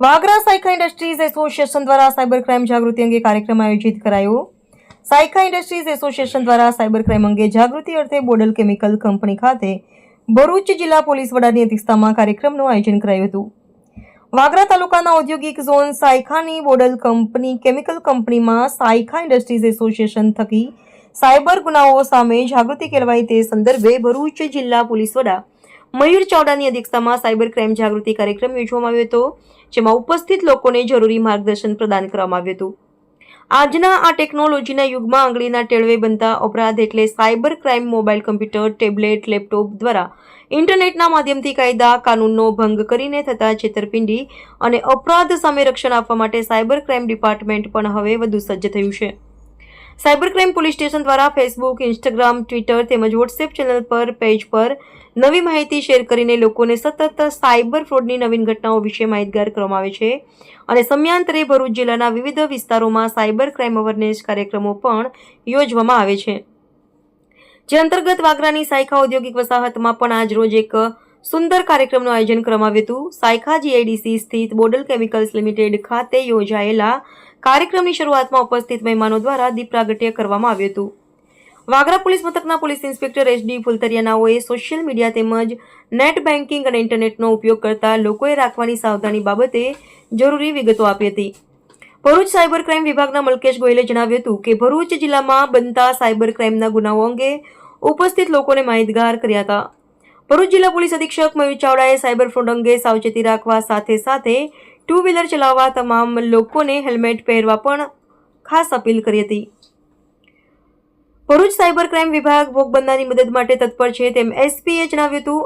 Vagra Saykha industries association દ્વારા cyber crime જાગૃતિ અંગે કાર્યક્રમ આયોજિત કરાયો. સાયકા ઇન્ડસ્ટ્રીઝ એસોસિએશન દ્વારા સાયબર ક્રાઇમ અંગે જાગૃતિ અર્થે બોડલ કેમિકલ કંપની ખાતે ભરૂચ જિલ્લા પોલીસ વડાની અધ્યક્ષતામાં કાર્યક્રમનું આયોજન કરાયું હતું. વાગરા તાલુકાના ઔદ્યોગિક ઝોન સાયખાની બોડલ કંપની, કેમિકલ કંપનીમાં સાયખા ઇન્ડસ્ટ્રીઝ એસોસિએશન થકી સાયબર ગુનાઓ સામે જાગૃતિ કેળવાય તે સંદર્ભે ભરૂચ જિલ્લા પોલીસ વડા મયુર ચાવડાની અધ્યક્ષતામાં સાયબર ક્રાઇમ જાગૃતિ કાર્યક્રમ યોજવામાં આવ્યો હતો, જેમાં ઉપસ્થિત લોકોને જરૂરી માર્ગદર્શન પ્રદાન કરવામાં આવ્યું હતું. આજના આ ટેકનોલોજીના યુગમાં આંગળીના ટેળવે બનતા અપરાધ એટલે cyber crime mobile computer, tablet, laptop દ્વારા ઇન્ટરનેટના માધ્યમથી કાયદા, કાનૂનનો ભંગ કરીને થતા છેતરપિંડી અને અપરાધ સામે રક્ષણ આપવા માટે સાયબર ક્રાઇમ ડિપાર્ટમેન્ટ પણ હવે વધુ સજ્જ થયું છે. સાયબર ક્રાઇમ પોલીસ સ્ટેશન દ્વારા ફેસબુક, ઇન્સ્ટાગ્રામ, ટ્વિટર તેમજ વોટ્સએપ ચેનલ પર, પેજ પર નવી માહિતી શેર કરીને લોકોને સતત સાયબર ફ્રોડની નવીન ઘટનાઓ વિશે માહિતગાર કરવામાં આવે છે. અને સમયાંતરે ભરૂચ જિલ્લાના વિવિધ વિસ્તારોમાં સાયબર ક્રાઇમ અવેરનેસ કાર્યક્રમો પણ યોજવામાં આવે છે. જે અંતર્ગત વાગરાની સાયખા ઔદ્યોગિક વસાહતમાં પણ આજ રોજ એક સુંદર કાર્યક્રમનું આયોજન કરવામાં આવ્યું હતું. સાયખા જીઆઈડીસી સ્થિત બોડલ કેમિકલ્સ લિમિટેડ ખાતે યોજાયેલા કાર્યક્રમની શરૂઆતમાં ઉપસ્થિત મહેમાનો દ્વારા દીપ પ્રાગટ્ય કરવામાં આવ્યું હતું. વાગરા પોલીસ મથકના પોલીસ ઇન્સ્પેક્ટર એસડી ફુલતરિયાનાઓએ સોશિયલ મીડિયા તેમજ નેટ બેન્કિંગ અને ઇન્ટરનેટનો ઉપયોગ કરતા લોકોએ રાખવાની સાવધાની બાબતે જરૂરી વિગતો આપી હતી. ભરૂચ સાયબર ક્રાઇમ વિભાગના મલકેશ ગોયલે જણાવ્યું હતું કે ભરૂચ જિલ્લામાં બનતા સાયબર ક્રાઇમના ગુનાઓ અંગે ઉપસ્થિત લોકોને માહિતગાર કર્યા હતા. ભરૂચ જિલ્લા પોલીસ અધિક્ષક મયુર ચાવડાએ સાયબર ફ્રોડ અંગે સાવચેતી રાખવા સાથે સાથે ટુ વ્હીલર ચલાવવા તમામ લોકોને હેલ્મેટ પહેરવા પણ ખાસ અપીલ કરી હતી. ભરૂચ સાયબર ક્રાઇમ વિભાગ ભોગ બનનારની મદદ માટે તત્પર છે તેમ એસપીએ જણાવ્યું હતું.